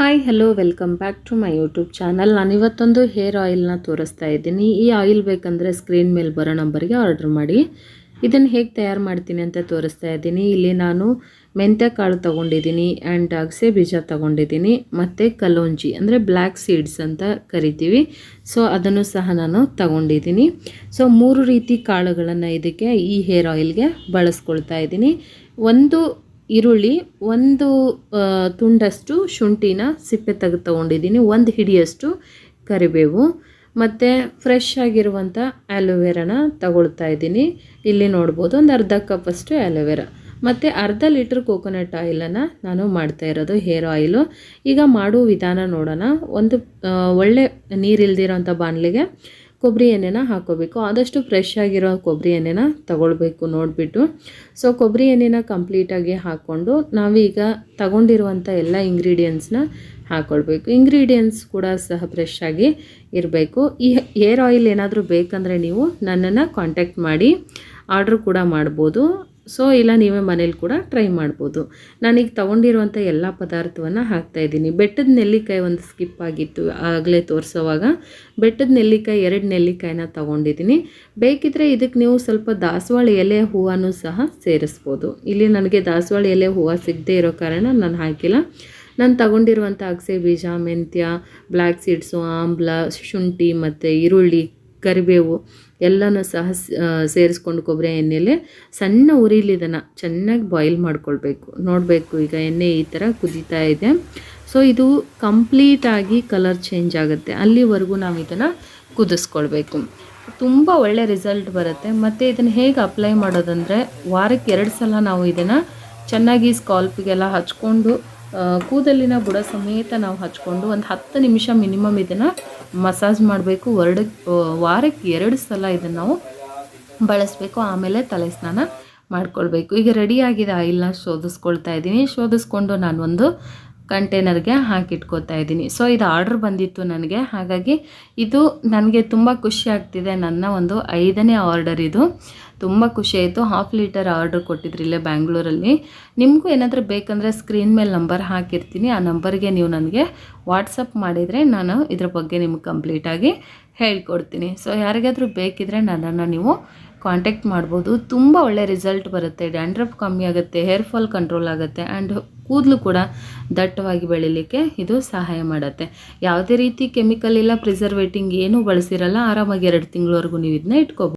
Hi hello welcome back to my YouTube channel ನಾನು ಇವತ್ತೊಂದು hair ಆಯಿಲ್ನ ತೋರಿಸ್ತಾ ಇದ್ದೀನಿ. ಈ ಆಯಿಲ್ ಬೇಕಂದರೆ ಸ್ಕ್ರೀನ್ ಮೇಲೆ ಬರೋ ನಂಬರ್ಗೆ ಆರ್ಡರ್ ಮಾಡಿ. ಇದನ್ನು ಹೇಗೆ ತಯಾರು ಮಾಡ್ತೀನಿ ಅಂತ ತೋರಿಸ್ತಾ ಇದ್ದೀನಿ. ಇಲ್ಲಿ ನಾನು ಮೆಂತ್ಯ ಕಾಳು ತೊಗೊಂಡಿದ್ದೀನಿ ಆ್ಯಂಡ್ ಅಗಸೆ ಬೀಜ ತೊಗೊಂಡಿದ್ದೀನಿ. ಮತ್ತು ಕಲೋಂಜಿ ಅಂದರೆ ಬ್ಲ್ಯಾಕ್ ಸೀಡ್ಸ್ ಅಂತ ಕರಿತೀವಿ. ಸೊ ಅದನ್ನು ಸಹ ನಾನು ತಗೊಂಡಿದ್ದೀನಿ. ಸೊ ಮೂರು ರೀತಿ ಕಾಳುಗಳನ್ನು ಇದಕ್ಕೆ ಈ ಹೇರ್ ಆಯಿಲ್ಗೆ ಬಳಸ್ಕೊಳ್ತಾ ಇದ್ದೀನಿ. ಒಂದು ಈರುಳ್ಳಿ ಒಂದು ತುಂಡಷ್ಟು ಶುಂಠಿನ ಸಿಪ್ಪೆ ತೆಗೆದು ತೊಗೊಂಡಿದ್ದೀನಿ ಒಂದು ಹಿಡಿಯಷ್ಟು ಕರಿಬೇವು. ಮತ್ತು ಫ್ರೆಶ್ ಆಗಿರುವಂಥ ಆ್ಯಲೋವೆರಾನ ತಗೊಳ್ತಾ ಇದ್ದೀನಿ. ಇಲ್ಲಿ ನೋಡ್ಬೋದು ಒಂದು ಅರ್ಧ ಕಪ್ಪಷ್ಟು ಆ್ಯಲೋವೆರಾ ಮತ್ತು ಅರ್ಧ ಲೀಟ್ರ್ ಕೋಕೋನಟ್ ಆಯಿಲನ್ನು ನಾನು ಮಾಡ್ತಾ ಇರೋದು ಹೇರ್ ಆಯಿಲು ಈಗ ಮಾಡುವ ವಿಧಾನ ನೋಡೋಣ. ಒಂದು ಒಳ್ಳೆ ನೀರಿಲ್ದಿರೋಂಥ ಬಾಣಲಿಗೆ ಕೊಬ್ಬರಿ ಎಣ್ಣೆನ ಹಾಕೋಬೇಕು ಆದಷ್ಟು ಫ್ರೆಶ್ ಆಗಿರೋ ಕೊಬ್ಬರಿ ಎಣ್ಣೆನ ತಗೊಳ್ಬೇಕು ನೋಡಿಬಿಟ್ಟು. ಸೊ ಕೊಬ್ಬರಿ ಎಣ್ಣೆನ ಕಂಪ್ಲೀಟಾಗಿ ಹಾಕ್ಕೊಂಡು ನಾವೀಗ ತಗೊಂಡಿರುವಂಥ ಎಲ್ಲ ಇಂಗ್ರೀಡಿಯೆಂಟ್ಸ್ನ ಹಾಕ್ಕೊಳ್ಬೇಕು ಇಂಗ್ರೀಡಿಯೆಂಟ್ಸ್ ಕೂಡ ಸಹ ಫ್ರೆಶ್ ಆಗಿ ಇರಬೇಕು. ಈ ಏರ್ ಆಯಿಲ್ ಏನಾದರೂ ಬೇಕಂದರೆ ನೀವು ನನ್ನನ್ನು ಕಾಂಟ್ಯಾಕ್ಟ್ ಮಾಡಿ ಆರ್ಡ್ರ್ ಕೂಡ ಮಾಡ್ಬೋದು. ಸೊ ಇಲ್ಲ, ನೀವೇ ಮನೇಲಿ ಕೂಡ ಟ್ರೈ ಮಾಡ್ಬೋದು. ನಾನೀಗ ತೊಗೊಂಡಿರುವಂಥ ಎಲ್ಲ ಪದಾರ್ಥವನ್ನು ಹಾಕ್ತಾಯಿದ್ದೀನಿ ಬೆಟ್ಟದ ನೆಲ್ಲಿಕಾಯಿ ಒಂದು ಸ್ಕಿಪ್ ಆಗಿತ್ತು, ಆಗಲೇ ತೋರಿಸೋವಾಗ. ಬೆಟ್ಟದ ನೆಲ್ಲಿಕಾಯಿ, ಎರಡು ನೆಲ್ಲಿಕಾಯಿನ ತೊಗೊಂಡಿದ್ದೀನಿ. ಬೇಕಿದ್ರೆ ಇದಕ್ಕೆ ನೀವು ಸ್ವಲ್ಪ ದಾಸವಾಳ ಎಲೆ ಹೂವನ್ನು ಸಹ ಸೇರಿಸ್ಬೋದು. ಇಲ್ಲಿ ನನಗೆ ದಾಸವಾಳ ಎಲೆ ಹೂವು ಸಿಗದೇ ಇರೋ ಕಾರಣ ನಾನು ಹಾಕಿಲ್ಲ. ನಾನು ತಗೊಂಡಿರುವಂಥ ಅಗಸೆ ಬೀಜ, ಮೆಂತ್ಯ ಬ್ಲ್ಯಾಕ್ ಸೀಡ್ಸು ಆಮ್ಲ, ಶುಂಠಿ ಮತ್ತು ಈರುಳ್ಳಿ, ಕರಿಬೇವು ಎಲ್ಲನೂ ಸಹ ಸೇರಿಸ್ಕೊಂಡು ಕೊಬ್ಬರಿ ಎಣ್ಣೆಲೆ ಸಣ್ಣ ಉರಿಲಿ ಇದನ್ನು ಚೆನ್ನಾಗಿ ಬಾಯ್ಲ್ ಮಾಡ್ಕೊಳ್ಬೇಕು. ನೋಡಬೇಕು ಈಗ ಎಣ್ಣೆ ಈ ಥರ ಕುದೀತಾ ಇದೆ. ಸೊ ಇದು ಕಂಪ್ಲೀಟಾಗಿ ಕಲರ್ ಚೇಂಜ್ ಆಗುತ್ತೆ. ಅಲ್ಲಿವರೆಗೂ ನಾವು ಇದನ್ನು ಕುದಿಸ್ಕೊಳ್ಬೇಕು. ತುಂಬ ಒಳ್ಳೆ ರಿಸಲ್ಟ್ ಬರುತ್ತೆ. ಮತ್ತು ಇದನ್ನು ಹೇಗೆ ಅಪ್ಲೈ ಮಾಡೋದಂದರೆ ವಾರಕ್ಕೆ ಎರಡು ಸಲ ನಾವು ಇದನ್ನು ಚೆನ್ನಾಗಿ ಸ್ಕಾಲ್ಪಿಗೆಲ್ಲ ಹಚ್ಕೊಂಡು ಕೂದಲಿನ ಬುಡ ಸಮೇತ ನಾವು ಹಚ್ಕೊಂಡು ಒಂದು ಹತ್ತು ನಿಮಿಷ ಮಿನಿಮಮ್ ಇದನ್ನು ಮಸಾಜ್ ಮಾಡಬೇಕು. ಎರಡು ವಾರಕ್ಕೆ ಎರಡು ಸಲ ಇದನ್ನು ನಾವು ಬಳಸಬೇಕು. ಆಮೇಲೆ ತಲೆ ಸ್ನಾನ ಮಾಡ್ಕೊಳ್ಬೇಕು. ಈಗ ರೆಡಿಯಾಗಿದೆ ಆಯಿಲ್ನ ಶೋಧಿಸ್ಕೊಳ್ತಾ ಇದ್ದೀನಿ. ಶೋಧಿಸ್ಕೊಂಡು ನಾನು ಒಂದು ಕಂಟೈನರ್ಗೆ ಹಾಕಿಟ್ಕೋತಾ ಇದ್ದೀನಿ. ಸೊ ಇದು ಆರ್ಡ್ರ್ ಬಂದಿತ್ತು ನನಗೆ. ಹಾಗಾಗಿ ಇದು ನನಗೆ ತುಂಬ ಖುಷಿ ಆಗ್ತಿದೆ. ನನ್ನ ಒಂದು ಐದನೇ ಆರ್ಡರ್ ಇದು. ತುಂಬ ಖುಷಿ ಆಯಿತು. ಹಾಫ್ ಲೀಟರ್ ಆರ್ಡ್ರ್ ಕೊಟ್ಟಿದ್ರಿ ಇಲ್ಲೇ ಬ್ಯಾಂಗ್ಳೂರಲ್ಲಿ. ನಿಮಗೂ ಏನಾದರೂ ಬೇಕಂದರೆ ಸ್ಕ್ರೀನ್ ಮೇಲೆ ನಂಬರ್ ಹಾಕಿರ್ತೀನಿ. ಆ ನಂಬರ್ಗೆ ನೀವು ನನಗೆ ವಾಟ್ಸಪ್ ಮಾಡಿದರೆ ನಾನು ಇದ್ರ ಬಗ್ಗೆ ನಿಮ್ಗೆ ಕಂಪ್ಲೀಟಾಗಿ ಹೇಳ್ಕೊಡ್ತೀನಿ. ಸೊ ಯಾರಿಗಾದರೂ ಬೇಕಿದ್ರೆ ನನ್ನನ್ನು ನೀವು ಕಾಂಟ್ಯಾಕ್ಟ್ ಮಾಡ್ಬೋದು. ತುಂಬ ಒಳ್ಳೆ ರಿಸಲ್ಟ್ ಬರುತ್ತೆ. ಡ್ಯಾಂಡ್ರಫ್ ಕಮ್ಮಿ ಆಗುತ್ತೆ ಹೇರ್ ಫಾಲ್ ಕಂಟ್ರೋಲ್ ಆಗುತ್ತೆ ಆ್ಯಂಡ್ ಕೂದಲು ಕೂಡ ದಟ್ಟವಾಗಿ ಬೆಳಿಲಿಕ್ಕೆ ಇದು ಸಹಾಯ ಮಾಡುತ್ತೆ. ಯಾವುದೇ ರೀತಿ ಕೆಮಿಕಲ್ ಇಲ್ಲ ಪ್ರಿಸರ್ವೇಟಿಂಗ್ ಏನೂ ಬಳಸಿರಲ್ಲ, ಆರಾಮಾಗಿ ಎರಡು ತಿಂಗಳವರೆಗೂ ನೀವು ಇದನ್ನ ಇಟ್ಕೋಬೋದು